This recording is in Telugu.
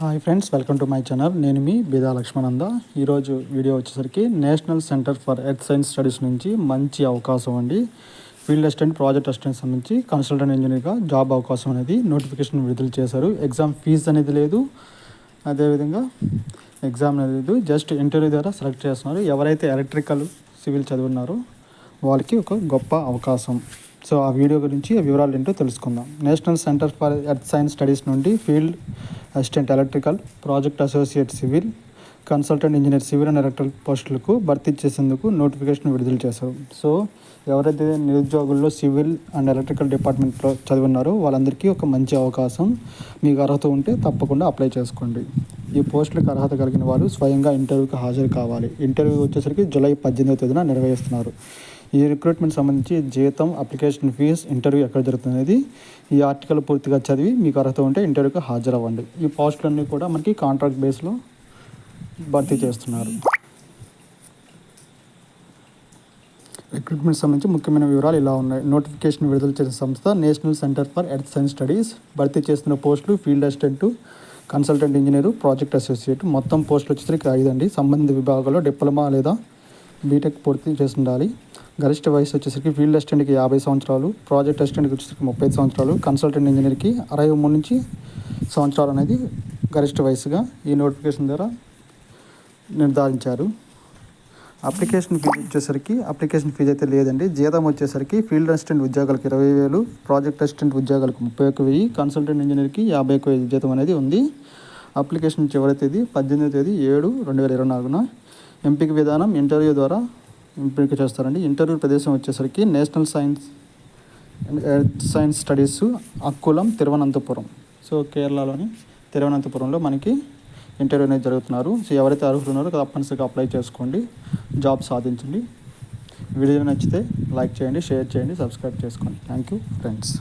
Hi friends welcome to my channel నేను మీ బీదా లక్ష్మణంద. ఈరోజు వీడియో వచ్చేసరికి national centre for earth science studies నుంచి మంచి అవకాశం అండి. ఫీల్డ్ అసిస్టెంట్ ప్రాజెక్ట్ అసిస్టెంట్ సంబంధించి కన్సల్టెంట్ ఇంజనీర్గా జాబ్ అవకాశం అనేది నోటిఫికేషన్ విడుదల చేశారు. ఎగ్జామ్ ఫీజు అనేది లేదు. అదేవిధంగా ఎగ్జామ్ అనేది లేదు. జస్ట్ ఇంటర్వ్యూ ద్వారా సెలెక్ట్ చేస్తున్నారు. ఎవరైతే ఎలక్ట్రికల్ సివిల్ చదివినారో వాళ్ళకి ఒక గొప్ప అవకాశం. సో ఆ వీడియో గురించి వివరాలు ఏంటో తెలుసుకుందాం. National centre for earth science studies నుండి field assistant electrical project associate civil consultant engineer civil and electrical పోస్టులకు భర్తీ చేసేందుకు నోటిఫికేషన్ విడుదల చేశారు. సో ఎవరైతే నిరుద్యోగుల్లో సివిల్ అండ్ ఎలక్ట్రికల్ డిపార్ట్మెంట్లో చదివిన్నారో వాళ్ళందరికీ ఒక మంచి అవకాశం. మీకు అర్హత ఉంటే తప్పకుండా అప్లై చేసుకోండి. ఈ పోస్టులకు అర్హత కలిగిన వారు స్వయంగా ఇంటర్వ్యూకి హాజరు కావాలి. ఇంటర్వ్యూ వచ్చేసరికి జూలై పద్దెనిమిదో తేదీన నిర్వహిస్తున్నారు. ఈ రిక్రూట్మెంట్ సంబంధించి జీతం అప్లికేషన్ ఫీజ్ ఇంటర్వ్యూ ఎక్కడ జరుగుతుంది ఈ ఆర్టికల్ పూర్తిగా చదివి మీకు అర్హత ఉంటే ఇంటర్వ్యూకి హాజరవ్వండి. ఈ పోస్టులన్నీ కూడా మనకి కాంట్రాక్ట్ బేస్లో భర్తీ చేస్తున్నారు. రిక్రూట్మెంట్ సంబంధించి ముఖ్యమైన వివరాలు ఇలా ఉన్నాయి. నోటిఫికేషన్ విడుదల చేసిన సంస్థ national centre for earth science studies భర్తీ చేస్తున్న పోస్టులు field assistant consultant engineer project associate మొత్తం పోస్టులు వచ్చేసరికి ఐదు అండి సంబంధిత విభాగాల్లో డిప్లొమా లేదా బీటెక్ పూర్తి చేసి ఉండాలి. గరిష్ట వయసు వచ్చేసరికి ఫీల్డ్ అసిస్టెంట్కి యాభై సంవత్సరాలు ప్రాజెక్ట్ అసిస్టెంట్కి వచ్చేసరికి ముప్పై సంవత్సరాలు కన్సల్టెంట్ ఇంజనీర్కి అరవై మూడు నుంచి సంవత్సరాలు అనేది గరిష్ట వయసుగా ఈ నోటిఫికేషన్ ద్వారా నిర్ధారించారు. అప్లికేషన్ ఫీజు వచ్చేసరికి అప్లికేషన్ ఫీజు అయితే లేదండి. జీతం వచ్చేసరికి ఫీల్డ్ అసిస్టెంట్ ఉద్యోగాలకు ఇరవై వేలు ప్రాజెక్ట్ అసిస్టెంట్ ఉద్యోగాలకు ముప్పై ఒక్క వెయ్యి కన్సల్టెంట్ ఇంజనీర్కి యాభై ఒక్క వెయ్యి జీతం అనేది ఉంది. అప్లికేషన్ చివరి తేదీ పద్దెనిమిది తేదీ ఏడు రెండు వేల ఇరవై నాలుగున. ఎంపిక విధానం ఇంటర్వ్యూ ద్వారా ఎంపిక చేస్తారండి. ఇంటర్వ్యూ ప్రదేశం వచ్చేసరికి national science science studies Akkulam Thiruvananthapuram. So కేరళలోని తిరువనంతపురంలో మనకి ఇంటర్వ్యూ అనేది జరుగుతున్నారు. సో ఎవరైతే అర్హులు ఉన్నారో తప్పనిసరిగా అప్లై చేసుకోండి. జాబ్ సాధించండి. వీడియో నచ్చితే లైక్ చేయండి షేర్ చేయండి సబ్స్క్రైబ్ చేసుకోండి. Thank you friends